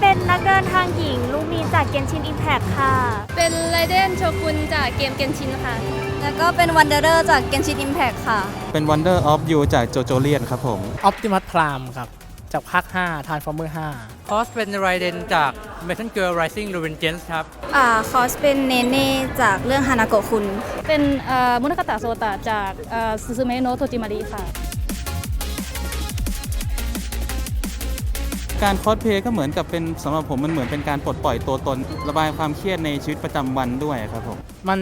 เป็นนักเดินทางหญิง ลูมีนจากเกนชินอิมแพคค่ะ เป็นไรเดนโชกุนจากเกมเกนชินค่ะ แล้วก็เป็นวันเดอร์จาก Genshin Impact ค่ะ เป็น Wonder of You จากโจโจเลียนครับผมอ p ติมัสพรามครับ จากภาค5 Transformer 5คอสเป็นไรเดนจาก Metal Girl Rising Revengeance ครับ อ่าคอสเป็นเนเน่จากเรื่องฮานาโกะคุณ เป็นมุนคตะโซตะจากซูซูเมโนะโทจิมาริค่ะ การคอสเพลย์ก็เหมือนกับเป็นสำหรับผมมันเหมือนเป็นการปลดปล่อยตัวตน ระบายความเครียดในชีวิตประจำวันด้วยครับผม มัน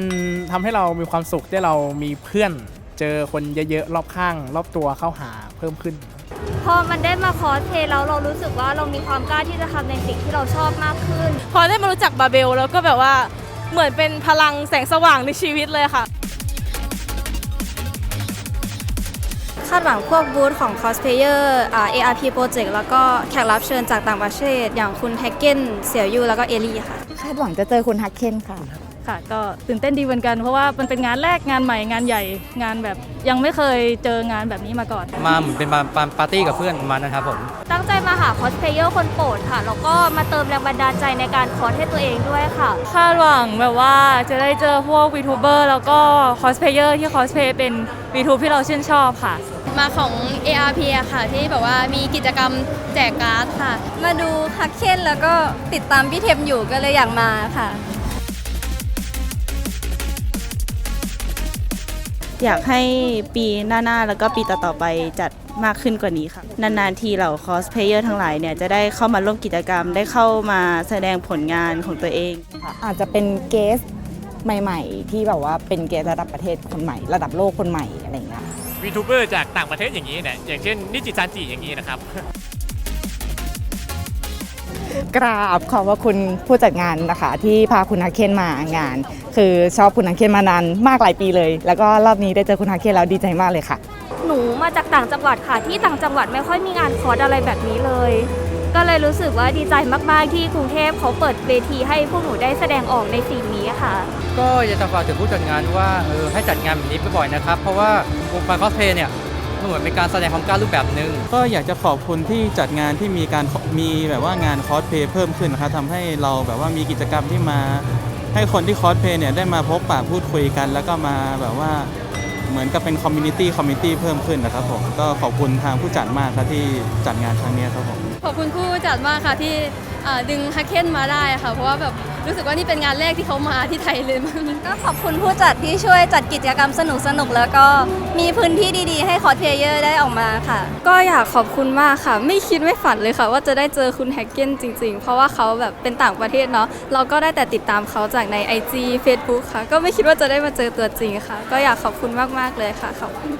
ทำให้เรามีความสุขที่เรามีเพื่อน เจอคนเยอะๆรอบข้าง รอบตัวเข้าหาเพิ่มขึ้น พอมันได้มาคอสเพลย์แล้วเรารู้สึกว่าเรามีความกล้าที่จะทำในสิ่งที่เราชอบมากขึ้น พอได้มารู้จักบาเบลแล้วก็แบบว่าเหมือนเป็นพลังแสงสว่างในชีวิตเลยค่ะ คาดหวังพวกบูธของคอสเพเยอร์ ARP Project แล้วก็แขกรับเชิญจากต่างประเทศ อย่างคุณแฮกเกนเสี่ยวยูแล้วก็เอลี่ค่ะ คาดหวังจะเจอคุณฮักเคนค่ะ ค่ะ ก็ตื่นเต้นดีเหมือนกันเพราะว่ามันเป็นงานแรกงานใหม่งานใหญ่งานแบบยังไม่เคยเจองานแบบนี้มาก่อน มาเหมือนเป็นปาปาปาร์ตี้กับเพื่อนประมาณนั้นครับผม ตั้งใจมาหาคอสเพลเยอร์คนโปรดค่ะ แล้วก็มาเติมแรงบันดาลใจในการคอสให้ตัวเองด้วยค่ะ คาดหวังแบบว่าจะได้เจอพวกวีทูเบอร์แล้วก็คอสเพลเยอร์ที่คอสเพลย์เป็นวีทูที่เราชื่นชอบค่ะ มาของ ARP อะค่ะ ที่แบบว่ามีกิจกรรมแจกการ์ดค่ะ มาดูฮักเคนแล้วก็ติดตามพี่เทมอยู่ก็เลยอยากมาค่ะ อยากให้ปีหน้าๆ แล้วก็ปีต่อๆไปจัดมากขึ้นกว่านี้ค่ะ นานๆ ทีเหล่าคอสเพลเยอร์ทั้งหลายเนี่ยจะได้เข้ามาร่วมกิจกรรม ได้เข้ามาแสดงผลงานของตัวเองอาจจะเป็นเกสใหม่ๆ ที่แบบว่าเป็นเกสระดับประเทศคนใหม่ ระดับโลกคนใหม่อะไรอย่างเงี้ย วีทูเบอร์จากต่างประเทศอย่างนี้เนี่ยอย่างเช่นนิจิซันจิอย่างนี้นะครับ กราบขอบพระคุณผู้จัดงานนะคะ ที่พาคุณฮักเคนมางาน คือชอบคุณฮักเคนมานานมากหลายปีเลย แล้วก็รอบนี้ได้เจอคุณฮักเคนแล้วดีใจมากเลยค่ะ หนูมาจากต่างจังหวัดค่ะ ที่ต่างจังหวัดไม่ค่อยมีงานคอร์สอะไรแบบนี้เลย ก็เลยรู้สึกว่าดีใจมากๆที่กรุงเทพเขาเปิดเวทีให้พวกหนูได้แสดงออกในสิ่งนี้ค่ะ ก็อยากจะฝากถึงผู้จัดงานว่าเออให้จัดงานแบบนี้บ่อยๆนะครับ เพราะว่าวงการคอสเพลย์เนี่ย มันเหมือนเป็นการแสดงความกล้ารูปแบบหนึ่งก็อยากจะขอบคุณที่จัดงานที่มีการมีแบบว่างานคอสเพลย์เพิ่มขึ้นนะครับทำให้เราแบบว่ามีกิจกรรมที่มา ให้คนที่คอสเพลย์เนี่ยได้มาพบปะพูดคุยกัน แล้วก็มาแบบว่าเหมือนกับเป็นคอมมูนิตี้คอมมิตี้เพิ่มขึ้นนะครับผมก็ขอบคุณทางผู้จัดมากครับที่จัดงานครั้งนี้ครับผมขอบคุณผู้จัดมากค่ะที่ เอ่อดึงฮักเคนมาได้ค่ะ เพราะว่าแบบรู้สึกว่านี่เป็นงานแรกที่เขามาที่ไทยเลย ก็ขอบคุณผู้จัดที่ช่วยจัดกิจกรรมสนุกๆแล้วก็มีพื้นที่ดีๆ ให้คอสเพลเยอร์ได้ออกมาค่ะ ก็อยากขอบคุณมากค่ะ ไม่คิดไม่ฝันเลยค่ะ ว่าจะได้เจอคุณแฮกเกนจริง ๆ เพราะว่าเขาแบบเป็นต่างประเทศเนาะเราก็ได้แต่ติดตามเขาจากใน IG Facebook ค่ะ ก็ไม่คิดว่าจะได้มาเจอตัวจริงค่ะ ก็อยากขอบคุณมากๆเลยค่ะขอบคุณ